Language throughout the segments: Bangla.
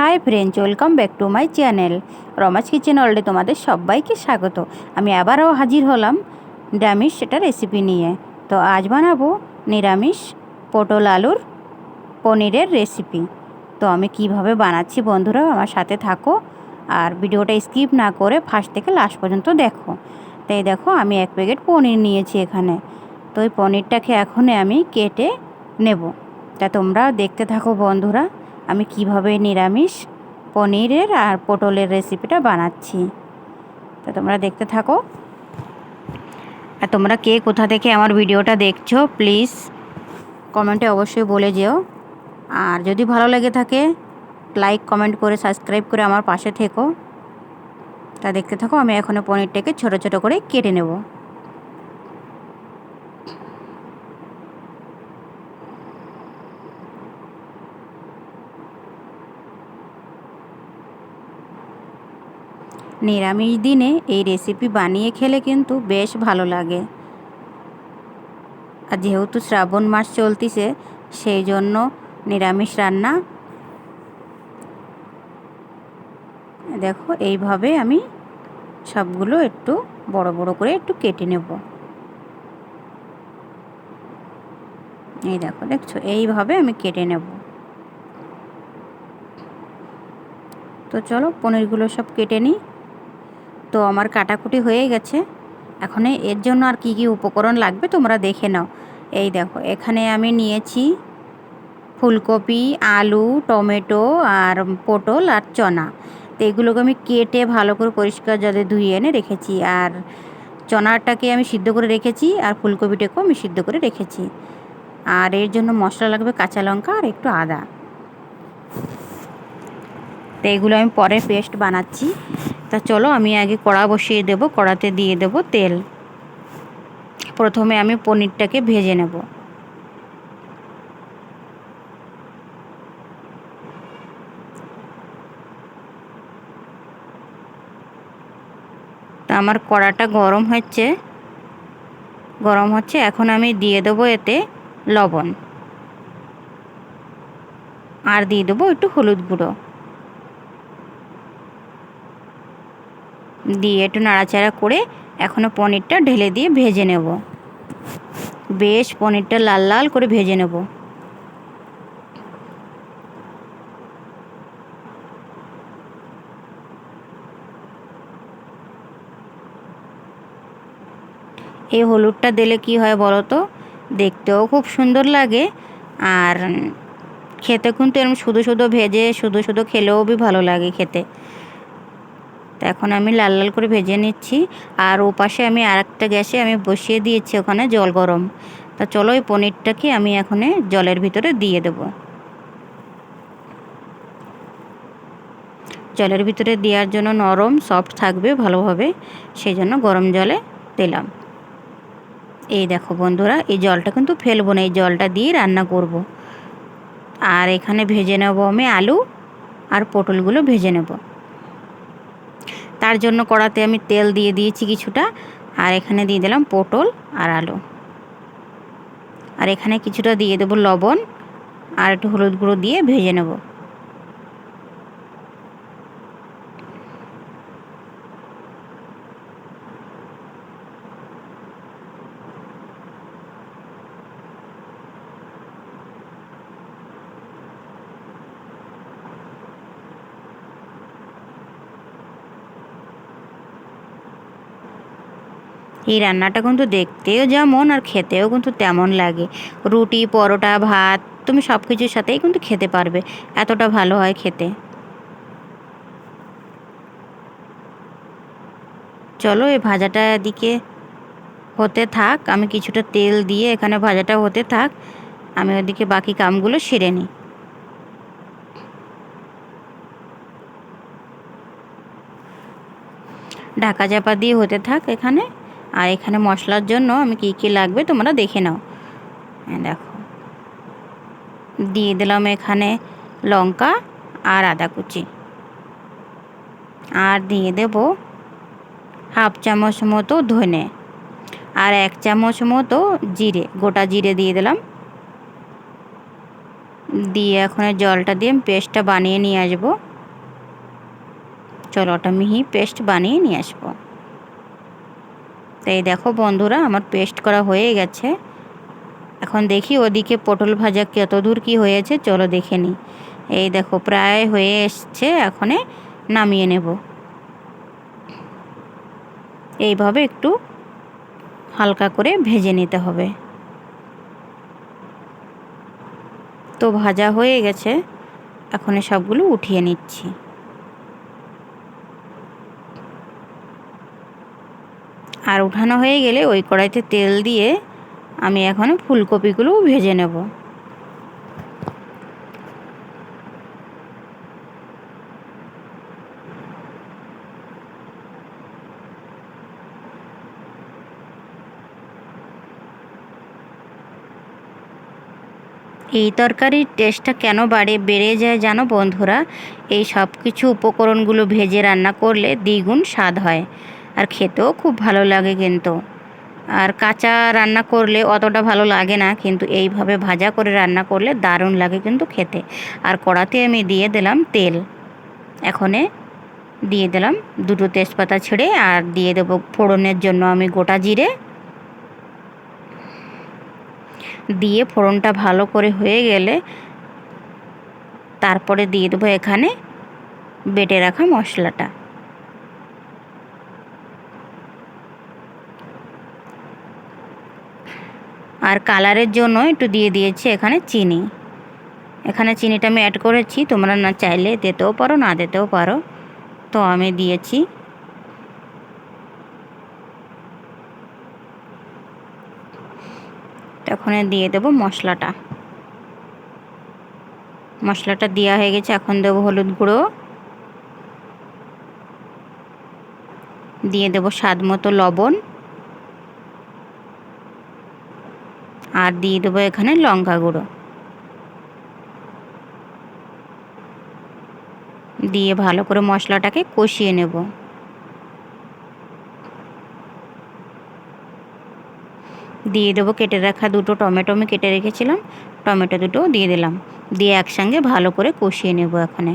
Hi friends, welcome back to my channel. Roma's kitchen all day তোমাদের সবাইকে স্বাগত। আমি আবারও হাজির হলাম নিরামিষ সেটা রেসিপি নিয়ে। তো আজ বানাবো নিরামিষ পটল আলুর পনিরের রেসিপি তো আমি কীভাবে বানাচ্ছি বন্ধুরা, আমার সাথে থাকো আর ভিডিওটা স্কিপ না করে ফার্স্ট থেকে লাস্ট পর্যন্ত দেখো। তাই দেখো, আমি এক প্যাকেট পনির নিয়েছি এখানে। তো ওই পনিরটাকে এখনই আমি কেটে নেব। তা তোমরা দেখতে থাকো বন্ধুরা। আমি কীভাবে নিরামিষ পনিরের আর পটলের রেসিপিটা বানাচ্ছি। তা তোমরা দেখতে থাকো। আর তোমরা কে কোথা থেকে আমার ভিডিওটা দেখছ, প্লিজ কমেন্টে অবশ্যই বলে যেও। আর যদি ভালো লেগে থাকে, লাইক, কমেন্ট করে, সাবস্ক্রাইব করে আমার পাশে থেকো। তা দেখতে থাকো, আমি এখনও পনিরটাকে ছোট ছোট করে কেটে নেব। নিরামিষ দিনে এই রেসিপি বানিয়ে খেলে কিন্তু বেশ ভালো লাগে। আর যেহেতু শ্রাবণ মাস চলতিছে, সেই জন্য নিরামিষ রান্না দেখো, এইভাবে আমি সবগুলো একটু বড় বড় করে একটু কেটে নেব। এই দেখো, দেখছ? এইভাবে আমি কেটে নেব। তো চলো, পনিরগুলো সব কেটে নিই। তো আমার কাটাকুটি হয়ে গেছে। এখন এর জন্য আর কি কি উপকরণ লাগবে তোমরা দেখে নাও। এই দেখো, এখানে আমি নিয়েছি ফুলকপি, আলু, টমেটো আর পটল আর চনা। তো এগুলোকে আমি কেটে ভালো করে পরিষ্কার জলে ধুয়ে এনে রেখেছি। আর চনাটাকে আমি সিদ্ধ করে রেখেছি আর ফুলকপিটাকেও আমি সিদ্ধ করে রেখেছি। আর এর জন্য মশলা লাগবে কাঁচা লঙ্কা আর একটু আদা। তো এগুলো আমি পরে পেস্ট বানাচ্ছি। তা চলো আমি আগে কড়া বসিয়ে দেব, কড়াতে দিয়ে দেব তেল। প্রথমে আমি পনিরটাকে ভেজে নেব। তা আমার কড়াটা গরম হচ্ছে। গরম হচ্ছে, এখন আমি দিয়ে দেবো এতে লবণ। আর দিয়ে দেবো একটু হলুদ গুঁড়ো। দিয়ে একটু নাড়াচাড়া করে এখনও পনিরটা ঢেলে দিয়ে ভেজে নেব। বেশ পনিরটা লাল লাল করে ভেজে নেব। এই হলুদটা দিলে কি হয় বলো তো? দেখতেও খুব সুন্দর লাগে আর খেতে কিন্তু এরকম শুধু শুধু ভেজে শুধু শুধু খেলেও বি ভালো লাগে খেতে। তো এখন আমি লাল লাল করে ভেজে নিচ্ছি আর ও পাশে আমি আর একটা গ্যাসে আমি বসিয়ে দিয়েছি ওখানে জল গরম। তা চলো ওই পনিরটাকে আমি এখানে জলের ভিতরে দিয়ে দেব। জলের ভিতরে দেওয়ার জন্য নরম, সফট থাকবে ভালোভাবে সেই জন্য গরম জলে দিলাম। এই দেখো বন্ধুরা, এই জলটা কিন্তু ফেলব না, এই জলটা দিয়ে রান্না করব। আর এখানে ভেজে নেব আমি আলু আর পটলগুলো ভেজে নেব। তার জন্য কড়াতে আমি তেল দিয়ে দিয়েছি কিছুটা, আর এখানে দিয়ে দিলাম পটল আর আলু। আর এখানে কিছুটা দিয়ে দেবো লবণ, আর একটু হলুদ গুঁড়ো দিয়ে ভেজে নেব। এই রান্নাটা কিন্তু দেখতেও যেমন আর খেতেও কিন্তু তেমন লাগে। রুটি, পরোটা, ভাত, তুমি সব কিছুর সাথেই কিন্তু খেতে পারবে। এতটা ভালো হয় খেতে। চলো এই ভাজাটা দিকে হতে থাক। আমি কিছুটা তেল দিয়ে এখানে ভাজাটা হতে থাক। আমি ওদিকে বাকি কামগুলো সেরে নিই। ঢাকা চাপা দিয়ে হতে থাক এখানে। আর এখানে মশলার জন্য আমি কী কী লাগবে তোমরা দেখে নাও। দেখো। দিয়ে দিলাম এখানে লঙ্কা আর আদা কুচি। আর দিয়ে দেব হাফ চামচ মতো ধনে আর এক চামচ মতো জিরে, গোটা জিরে দিয়ে দিলাম। দিয়ে এখন জলটা দিয়ে পেস্টটা বানিয়ে নিয়ে আসব। চলো ওটা মিহি পেস্ট বানিয়ে নিয়ে আসব। তো এই দেখো বন্ধুরা, আমার পেস্ট করা হয়ে গেছে। এখন দেখি ওদিকে পটল ভাজা কত দূর কী হয়েছে, চলো দেখে নিই। এই দেখো, প্রায় হয়ে এসছে, এখনে নামিয়ে নেব। এইভাবে একটু হালকা করে ভেজে নিতে হবে। তো ভাজা হয়ে গেছে, এখন সবগুলো উঠিয়ে নিচ্ছি। আর উঠানো হয়ে গেলে ওই কড়াইতে তেল দিয়ে আমি এখন ফুলকপিগুলো ভেজে নেব। এই তরকারির টেস্টটা কেন বাড়ে, বেড়ে যায় জানো বন্ধুরা? এই সব কিছু উপকরণগুলো ভেজে রান্না করলে দ্বিগুণ স্বাদ হয়। আর খেতেও খুব ভালো লাগে কিন্তু। আর কাঁচা রান্না করলে অতটা ভালো লাগে না, কিন্তু এইভাবে ভাজা করে রান্না করলে দারুণ লাগে কিন্তু খেতে। আর কড়াতে আমি দিয়ে দিলাম তেল। এখনে দিয়ে দিলাম দুটো তেজপাতা ছেড়ে আর দিয়ে দেবো ফোড়নের জন্য আমি গোটা জিরে। দিয়ে ফোড়নটা ভালো করে হয়ে গেলে তারপরে দিয়ে দেবো এখানে বেটে রাখা মশলাটা। আর কালারের জন্য একটু দিয়ে দিয়েছি এখানে চিনি। এখানে চিনিটা আমি অ্যাড করেছি, তোমরা না চাইলে দিতেও পারো, না দিতেও পারো। তো আমি দিয়েছি। তখন দিয়ে দেব মশলাটা। মশলাটা দেওয়া হয়ে গেছে, এখন দেবো হলুদ গুঁড়ো। দিয়ে দেবো স্বাদ মতো লবণ। আর দিয়ে দেবো এখানে লঙ্কা গুঁড়ো। দিয়ে ভালো করে মশলাটাকে কষিয়ে নেব। দিয়ে দেবো কেটে রাখা দুটো টমেটো আমি কেটে রেখেছিলাম, টমেটো দুটো দিয়ে দিলাম। দিয়ে একসঙ্গে ভালো করে কষিয়ে নেব এখানে।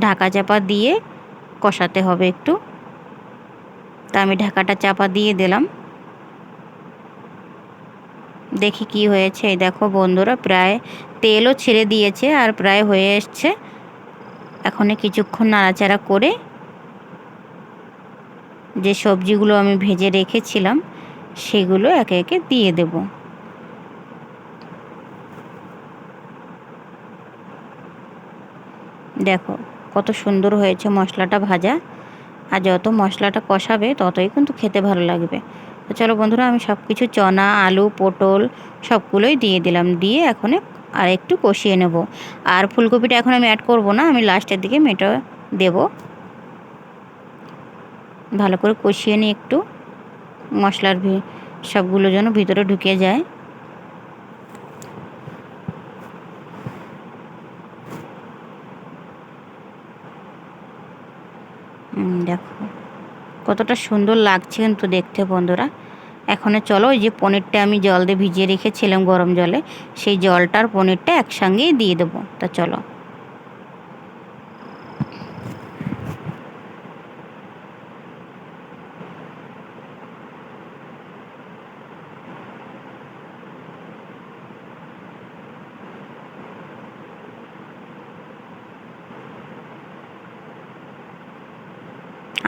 ঢাকা চাপা দিয়ে কষাতে হবে একটু। তা আমি ঢাকাটা চাপা দিয়ে দিলাম। দেখি কি হয়েছে। এই দেখো বন্ধুরা, প্রায় তেলও ছেড়ে দিয়েছে আর প্রায় হয়ে এসছে। এখন কিছুক্ষণ নাড়াচাড়া করে যে সবজিগুলো আমি ভেজে রেখেছিলাম, সেগুলো একে একে দিয়ে দেব। দেখো কত সুন্দর হয়েছে মশলাটা ভাজা। আর যত মশলাটা কষাবে, ততই কিন্তু খেতে ভালো লাগবে। তো চলো বন্ধুরা, আমি সব কিছু চনা, আলু, পটল সবগুলোই দিয়ে দিলাম। দিয়ে এখন আর একটু কষিয়ে নেব। আর ফুলকপিটা এখন আমি অ্যাড করব না, আমি লাস্টের দিকে মেটা দেব। ভালো করে কষিয়ে নিই একটু। মশলার সবগুলো যেন ভিতরে ঢুকে যায়। দেখো। কতটা সুন্দর লাগছে কিন্তু দেখতে বন্ধুরা। এখনে চলো ওই যে পনিরটা আমি জল দিয়ে ভিজিয়ে রেখেছিলাম গরম জলে, সেই জলটার পনিরটা একসঙ্গেই দিয়ে দেবো। তা চলো।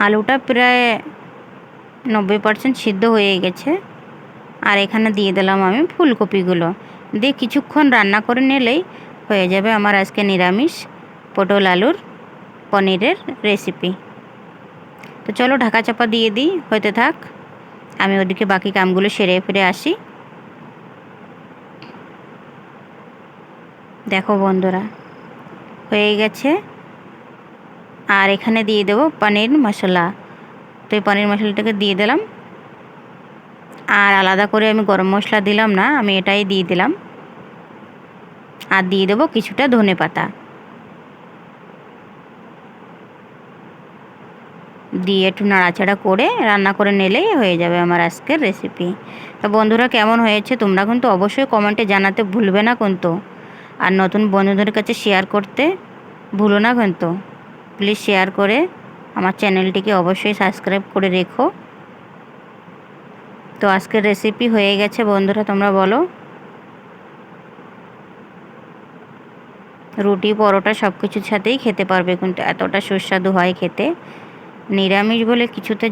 আলুটা প্রায় নব্বই পার্সেন্ট সিদ্ধ হয়ে গেছে। আর এখানে দিয়ে দিলাম আমি ফুলকপিগুলো। দিয়ে কিছুক্ষণ রান্না করে নিলেই হয়ে যাবে আমার আজকে নিরামিষ পটল আলুর পনিরের রেসিপি তো চলো ঢাকা চাপা দিয়ে দিই হতে থাক। আমি ওদিকে বাকি কামগুলো সেরে ফিরে আসি। দেখো বন্ধুরা, হয়ে গেছে আর এখানে দিয়ে দেবো পনির মশলা। তো এই পনির মশলাটাকে দিয়ে দিলাম। আর আলাদা করে আমি গরম মশলা দিলাম না, আমি এটাই দিয়ে দিলাম। আর দিয়ে দেবো কিছুটা ধনে পাতা। দিয়ে একটু নাড়াচাড়া করে রান্না করে নিলেই হয়ে যাবে আমার আজকের রেসিপি তো বন্ধুরা, কেমন হয়েছে তোমরা কিন্তু অবশ্যই কমেন্টে জানাতে ভুলবে না কিন্তু। আর নতুন বন্ধুদের কাছে শেয়ার করতে ভুলো না কিন্তু। প্লিজ শেয়ার করে আমার চ্যানেলটিকে অবশ্যই সাবস্ক্রাইব করে রেখো। তো আজকের রেসিপি হয়ে গেছে বন্ধুরা, তোমরা বলো। রুটি, পরোটা সব কিছুর সাথেই খেতে পারবে, কিন্তু এতটা সুস্বাদু হয় খেতে। নিরামিষ বলে কিছুতে